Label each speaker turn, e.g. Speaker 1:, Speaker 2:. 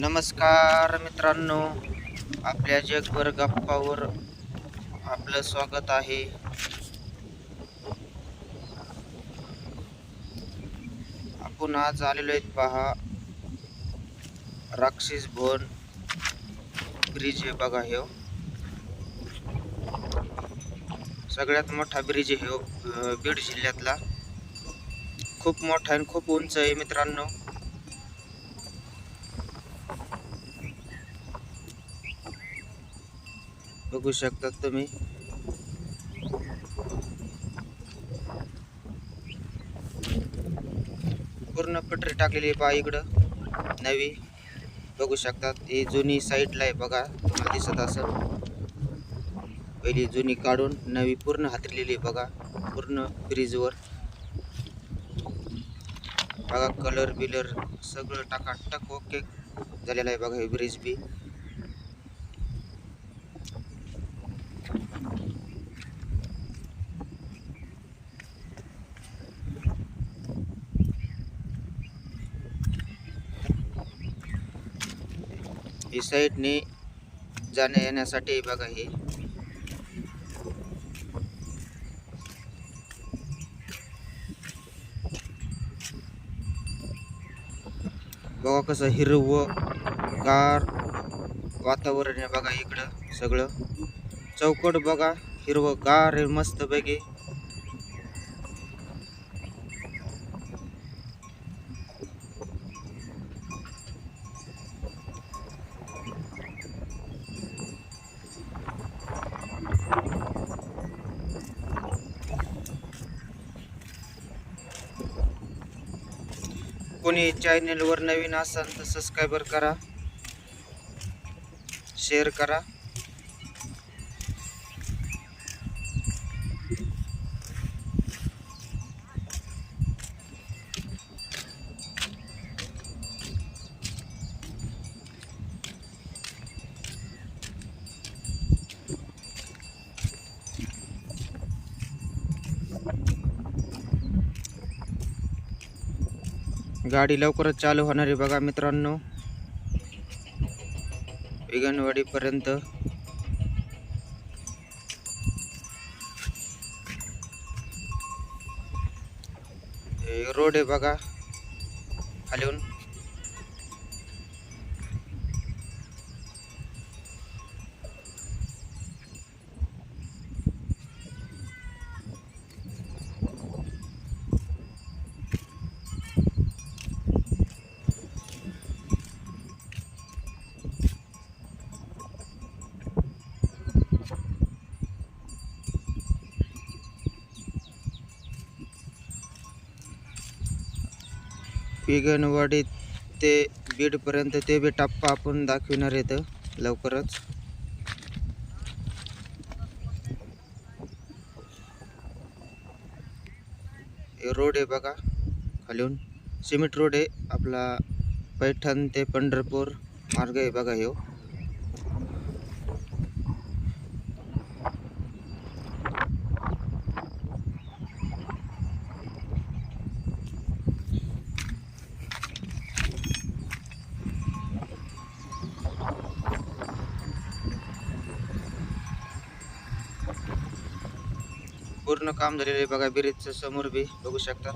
Speaker 1: नमस्कार मित्रांनो आपल्या जगभर गप्पावर आपलं स्वागत आहे. आपण आज आलेलो आहेत पहा राक्षस भवन ब्रिज हे बघा हे. सगळ्यात मोठा ब्रिज आहे बीड जिल्ह्यातला. खूप मोठा आणि खूप उंच आहे मित्रांनो. बघू शकतात तुम्ही. पूर्ण पटरी टाकलेली पहा इकडं. नवी. बघू शकतात ही जुनी साईडला आहे बघा तुम्हाला दिसत असं पहिली जुनी काढून नवी पूर्ण हातरलेली आहे बघा पूर्ण ब्रिजवर बघा कलर बिलर सगळं टाकाटक ओके झालेलं आहे बघा हे ब्रिज बी. ही साईडने जाण्या येण्यासाठी बघा हे. बघा कसं हिरवं गार वातावरण आहे बघा इकडं सगळं. चौकट बघा हिरवं गार मस्त पैकी कोणी चॅनेलवर नवीन असाल तर सबस्क्रायबर करा. शेअर करा. गाडी लवकरच चालू होणार आहे बघा मित्रांनो. वेगनवाडीपर्यंत. रोड आहे बघा. खालीहून पिगनवाडी ते बीडपर्यंत ते बी टप्पा आपण दाखविणार येतं लवकरच. रोड आहे बघा. खालीहून सिमेंट रोड आहे. आपला पैठण ते पंढरपूर मार्ग आहे बघा हो पूर्ण काम झालेलं आहे बघा ब्रिजचं समोर बी बघू शकता.